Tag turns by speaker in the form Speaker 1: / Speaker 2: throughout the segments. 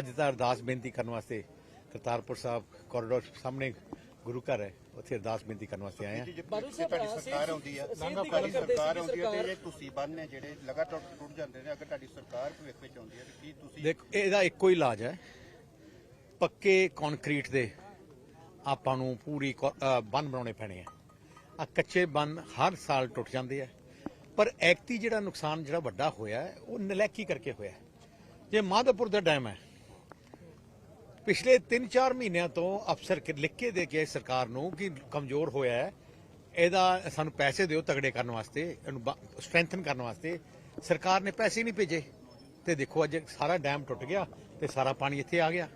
Speaker 1: ਅੱਜ ਤਾਂ ਅਰਦਾਸ ਬੇਨਤੀ ਕਰਨ ਵਾਸਤੇ ਕਰਤਾਰਪੁਰ ਸਾਹਿਬ ਕੋਰੀਡੋਰ ਸਾਹਮਣੇ ਗੁਰੂ ਘਰ ਹੈ ਉੱਥੇ ਅਰਦਾਸ ਬੇਨਤੀ ਕਰਨ ਵਾਸਤੇ ਆਏ ਹਾਂ।
Speaker 2: ਜੀ, ਜੇ
Speaker 3: ਬਾਦਲ ਸਾਹਿਬ,
Speaker 2: ਤੁਹਾਡੀ
Speaker 3: ਅ,
Speaker 2: ਸਰਕਾਰ
Speaker 3: ਸਿਹਤ-
Speaker 2: ਆਉਂਦੀ ਹੈ
Speaker 3: ਸਿਹਤ ਦੀ
Speaker 2: ਤੁਹਾਡੀ
Speaker 3: ਗੱਲ ਕਰਦੇ
Speaker 2: ਸਰਕਾਰ
Speaker 3: ਸੀ
Speaker 2: ਆਉਂਦੀ ਹੈ ਤੇ
Speaker 3: ਸਰਕਾਰ-
Speaker 2: ਇਹ ਤੁਸੀਂ ਬੰਨ ਨੇ ਜਿਹੜੇ ਲਗਾਤਾਰ ਟੁੱਟ ਜਾਂਦੇ ਨੇ ਅਗਰ ਤੁਹਾਡੀ ਸਰਕਾਰ ਭਵਿੱਖ ਵਿੱਚ ਆਉਂਦੀ ਹੈ ਤੇ ਕੀ ਤੁਸੀਂ
Speaker 1: ਦੇਖੋ ਇਹਦਾ ਇੱਕੋ ਹੀ ਇਲਾਜ ਹੈ। ਪੱਕੇ ਕੰਕਰੀਟ ਦੇ ਆਪਾਂ ਨੂੰ ਪੂਰੀ ਬੰਨ ਬਣਾਉਣੇ ਪੈਣੇ ਆ। ਆ ਕੱਚੇ ਬੰਨ ਹਰ ਸਾਲ ਟੁੱਟ ਜਾਂਦੇ ਆ। ਪਰ ਐਕਤੀ ਜਿਹੜਾ ਨੁਕਸਾਨ ਜਿਹੜਾ ਵੱਡਾ ਹੋਇਆ ਉਹ ਨਲੈਕੀ ਕਰਕੇ ਹੋਇਆ। ਜੇ ਮਾਧੋਪੁਰ ਦਾ ਡੈਮ ਹੈ ਪਿਛਲੇ 3-4 ਮਹੀਨਿਆਂ ਤੋਂ ਅਫਸਰ ਕਿ- ਲਿਖ ਕੇ ਦੇ ਕੇ ਸਰਕਾਰ ਨੂੰ ਕਿ ਕਮਜ਼ੋਰ ਹੋਇਆ ਹੈ। ਇਹਦਾ ਸਾਨੂੰ ਪੈਸੇ ਦਿਓ ਤਗੜੇ ਕਰਨ ਵਾਸਤੇ, ਇਹਨੂੰ ਸਟਰੈਂਥਨ ਕਰਨ ਵਾਸਤੇ। ਸਰਕਾਰ ਨੇ ਪੈਸੇ ਨਹੀਂ ਭੇਜੇ। ਤੇ ਦੇਖੋ ਅੱਜ ਸਾਰਾ ਡੈਮ ਟੁੱਟ ਗਿਆ ਤੇ ਸਾਰਾ ਪਾਣੀ ਇੱਥੇ ਆ ਗਿਆ।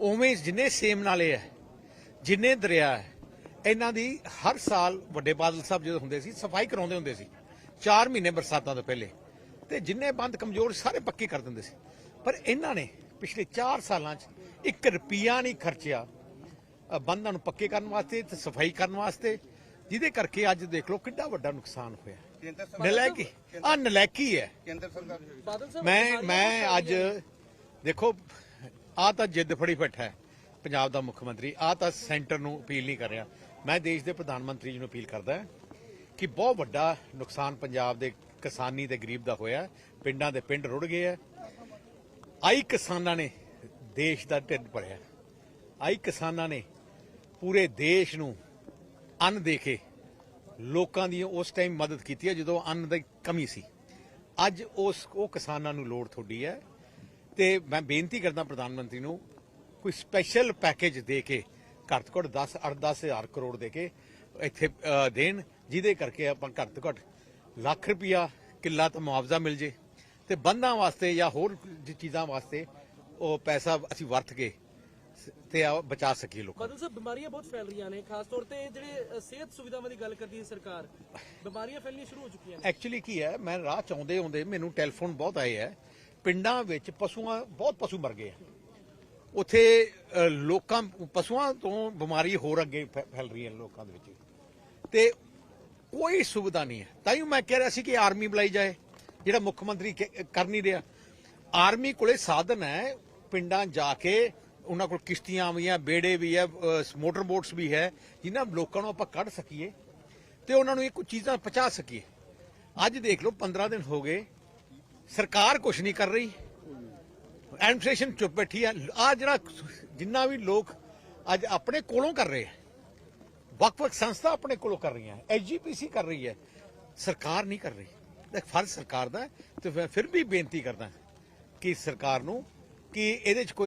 Speaker 1: ਉਵੇਂ ਜਿੰਨੇ ਸੇਮ ਨਾਲੇ ਹੈ, ਜਿੰਨੇ ਦਰਿਆ ਹੈ, ਇਹਨਾਂ ਦੀ ਹਰ ਸਾਲ ਵੱਡੇ ਬਾਦਲ ਸਾਹਿਬ ਜਦੋਂ ਹੁੰਦੇ ਸੀ, ਸਫ਼ਾਈ ਕਰਾਉਂਦੇ ਹੁੰਦੇ ਸੀ। 4 ਮਹੀਨੇ ਬਰਸਾਤਾਂ ਤੋਂ ਪਹਿਲੇ। ਤੇ ਜਿੰਨੇ ਬੰਦ ਕਮਜ਼ੋਰ ਸਾਰੇ ਪੱਕੇ ਕਰ ਦਿੰਦੇ ਸੀ। ਪਰ ਇਹਨਾਂ ਨੇ ਪਿਛਲੇ 4 ਸਾਲਾਂ 'ਚ 1 ਰੁਪਿਆ ਨਹੀਂ ਖਰਚਿਆ। ਬੰਦਾਂ ਨੂੰ ਪੱਕੇ ਕਰਨ ਵਾਸਤੇ ਤੇ ਸਫ਼ਾਈ ਕਰਨ ਵਾਸਤੇ। ਜਿਹਦੇ ਕਰਕੇ ਅੱਜ ਦੇਖ ਲਓ ਕਿੰਨਾ ਵੱਡਾ ਨੁਕਸਾਨ ਹੋਇਆ।
Speaker 2: ਕੇਂਦਰ ਸਰਕਾਰ
Speaker 1: ਨਲਾਇਕੀ ਆ ਨਲਾਇਕੀ ਹੈ।
Speaker 2: ਕੇਂਦਰ ਸਰਕਾਰ
Speaker 1: ਮੈਂ ਮੈਂ ਅੱਜ ਦੇਖੋ ਆ ਤਾਂ ਜਿੱਦ ਫੜੀ ਬੈਠਾ ਹੈ ਪੰਜਾਬ ਦਾ ਮੁੱਖ ਮੰਤਰੀ। ਆ ਤਾਂ ਸੈਂਟਰ ਨੂੰ ਅਪੀਲ ਨਹੀਂ ਕਰ ਰਿਹਾ। ਮੈਂ ਦੇਸ਼ ਦੇ ਪ੍ਰਧਾਨ ਮੰਤਰੀ ਜੀ ਨੂੰ ਅਪੀਲ ਕਰਦਾ ਹਾਂ ਕਿ ਬਹੁਤ ਵੱਡਾ ਨੁਕਸਾਨ ਪੰਜਾਬ ਦੇ ਕਿਸਾਨੀ ਤੇ ਗਰੀਬ ਦਾ ਹੋਇਆ। ਪਿੰਡਾਂ ਦੇ ਪਿੰਡ ਰੁੜ ਗਏ ਆ। ਆਈ ਕਿਸਾਨਾਂ ਨੇ ਦੇਸ਼ ਦਾ ਢਿੱਡ ਭਰਿਆ। ਆਈ ਕਿਸਾਨਾਂ ਨੇ ਪੂਰੇ ਦੇਸ਼ ਨੂੰ ਅੰਨ ਦੇ ਕੇ ਲੋਕਾਂ ਦੀ ਉਸ ਟਾਈਮ ਮਦਦ ਕੀਤੀ ਹੈ ਜਦੋਂ ਅੰਨ ਦੀ ਕਮੀ ਸੀ। ਅੱਜ ਉਸ, ਉਹ ਕਿਸਾਨਾਂ ਨੂੰ ਲੋੜ ਥੋੜੀ ਹੈ ਤੇ ਮੈਂ ਬੇਨਤੀ ਕਰਦਾ ਪ੍ਰਧਾਨ ਮੰਤਰੀ ਨੂੰ, ਕੋਈ ਸਪੈਸ਼ਲ ਪੈਕੇਜ ਦੇ ਕੇ ਘੱਟ ਤੋਂ ਘੱਟ 10 10 ਹਜ਼ਾਰ ਕਰੋੜ ਦੇ ਕੇ ਇੱਥੇ ਦੇਣ, ਜਿਹਦੇ ਕਰਕੇ ਆਪਾਂ ਘੱਟ ਤੋਂ ਘੱਟ ਲੱਖ ਰੁਪਇਆ ਕਿੱਲਾ ਤਾਂ ਮੁਆਵਜ਼ਾ ਮਿਲ ਜੇ। ਤੇ ਬੰਦਾਂ ਵਾਸਤੇ ਜਾਂ ਹੋਰ ਚੀਜ਼ਾਂ ਵਾਸਤੇ ਉਹ ਪੈਸਾ ਅਸੀਂ ਵਰਤ ਕੇ ਤੇ ਆ ਬਚਾ ਸਕੀਏ ਲੋਕਾਂ ਨੂੰ।
Speaker 3: ਬਾਦਲ ਸਾਹਿਬ ਬਿਮਾਰੀਆਂ ਬਹੁਤ ਫੈਲ ਰਹੀਆਂ ਨੇ ਖਾਸ ਤੌਰ ਤੇ ਜਿਹੜੇ ਸਿਹਤ ਸੁਵਿਧਾਵਾਂ ਦੀ ਗੱਲ ਕਰਦੀ ਹੈ ਸਰਕਾਰ ਬਿਮਾਰੀਆਂ ਫੈਲਣੀਆਂ ਸ਼ੁਰੂ ਹੋ ਚੁੱਕੀਆਂ ਨੇ।
Speaker 1: ਐਕਚੁਅਲੀ ਕੀ ਹੈ ਮੈਂ ਰਾਹ ਚ ਆਉਂਦੇ ਆਉਂਦੇ ਮੈਨੂੰ ਟੈਲੀਫੋਨ ਬਹੁਤ ਆਏ ਹੈ ਪਿੰਡਾਂ ਵਿੱਚ ਪਸ਼ੂਆਂ ਬਹੁਤ ਪਸ਼ੂ ਮਰ ਗਏ ਆ। ਉੱਥੇ ਲੋਕਾਂ ਪਸ਼ੂਆਂ ਤੋਂ ਬਿਮਾਰੀ ਹੋਰ ਅੱਗੇ ਫੈਲ ਰਹੀ ਹੈ ਲੋਕਾਂ ਦੇ ਵਿੱਚ। ਤੇ ਕੋਈ ਸੁਵਿਧਾ ਨਹੀਂ ਹੈ। ਤਾਂ ਹੀ ਮੈਂ ਕਹਿ ਰਿਹਾ ਸੀ ਕਿ ਆਰਮੀ ਬੁਲਾਈ ਜਾਏ। ਜਿਹੜਾ ਮੁੱਖ ਮੰਤਰੀ ਕਰ ਨਹੀਂ ਰਿਹਾ। ਆਰਮੀ ਕੋਲੇ ਸਾਧਨ ਹੈ ਪਿੰਡਾਂ ਜਾ ਕੇ, ਉਹਨਾਂ ਕੋਲ ਕਿਸ਼ਤੀਆਂ ਵੀ ਆ ਬੇੜੇ ਵੀ ਆ ਮੋਟਰ ਬੋਟਸ ਵੀ ਹੈ, ਜਿਨ੍ਹਾਂ ਲੋਕਾਂ ਨੂੰ ਆਪਾਂ ਕੱਢ ਸਕੀਏ ਤੇ ਉਹਨਾਂ ਨੂੰ ਇਹ ਕੁਝ ਚੀਜ਼ਾਂ ਪਹੁੰਚਾ ਸਕੀਏ। ਅੱਜ ਦੇਖ ਲਓ 15 ਦਿਨ ਹੋ ਗਏ, ਸਰਕਾਰ ਕੁਝ ਨਹੀਂ ਕਰ ਰਹੀ। ਐਡਮਿਨਿਸਟ੍ਰੇਸ਼ਨ ਚੁੱਪ ਬੈਠੀ ਆ ਆ ਜਿਹੜਾ ਜਿੰਨਾ ਵੀ ਲੋਕ ਅੱਜ ਆਪਣੇ ਕੋਲੋਂ ਕਰ ਰਹੇ ਆ ਵੱਖ-ਵੱਖ ਸੰਸਥਾ ਆਪਣੇ ਕੋਲੋਂ ਕਰ ਰਹੀਆਂ ਐਸਜੀਪੀਸੀ ਕਰ ਰਹੀ ਹੈ, ਸਰਕਾਰ ਨਹੀਂ ਕਰ ਰਹੀ। ਫਰਜ਼ ਸਰਕਾਰ ਦਾ ਤੇ ਮੈਂ ਫਿਰ ਵੀ ਬੇਨਤੀ ਕਰਦਾ ਕਿ ਸਰਕਾਰ ਨੂੰ ਕਿ ਇਹਦੇ 'ਚ ਕੋਈ